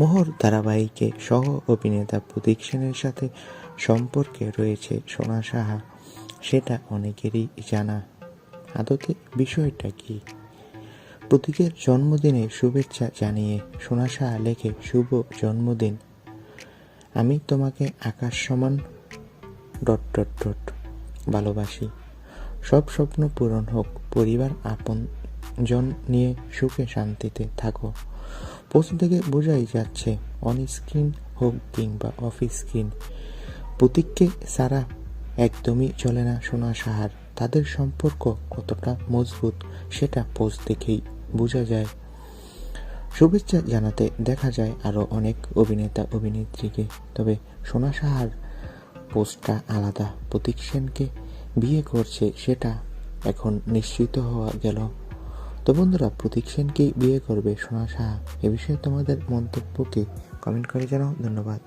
মোহর ধারাবাহিকে সহ অভিনেতা প্রতীক সেনের সাথে সম্পর্কে রয়েছে সোনা সাহা। সেটা অনেকেরই জানা। আদতে বিষয়টা কি? প্রতীকের জন্মদিনে শুভেচ্ছা জানিয়ে সোনা সাহা লেখে, শুভ জন্মদিন। আমি তোমাকে আকাশ সমান ডট ডট ডট ভালোবাসি। সব স্বপ্ন পূরণ হোক, পরিবার আপন জন নিয়ে সুখে শান্তিতে থাকো। পোস্ট থেকে বোঝাই যাচ্ছে অন স্ক্রিন হোক কিংবা অফ স্ক্রিন প্রতীককে সারা একদমই চলে না সোনা সাহার। তাদের সম্পর্ক কতটা মজবুত, সেটা পোস্ট দেখেই বোঝা যায়। শুভেচ্ছা জানাতে দেখা যায় আরও অনেক অভিনেতা অভিনেত্রীকে, তবে সোনা সাহার পোস্টটা আলাদা। প্রতীক সেনকে বিয়ে করছে, সেটা এখন নিশ্চিত হওয়া গেল। তো বন্ধুরা, প্রতীক সেনকেই বিয়ে করবে সোনা সাহা। এ বিষয়ে তোমাদের মন্তব্যকে কমেন্ট করে জানাও। ধন্যবাদ।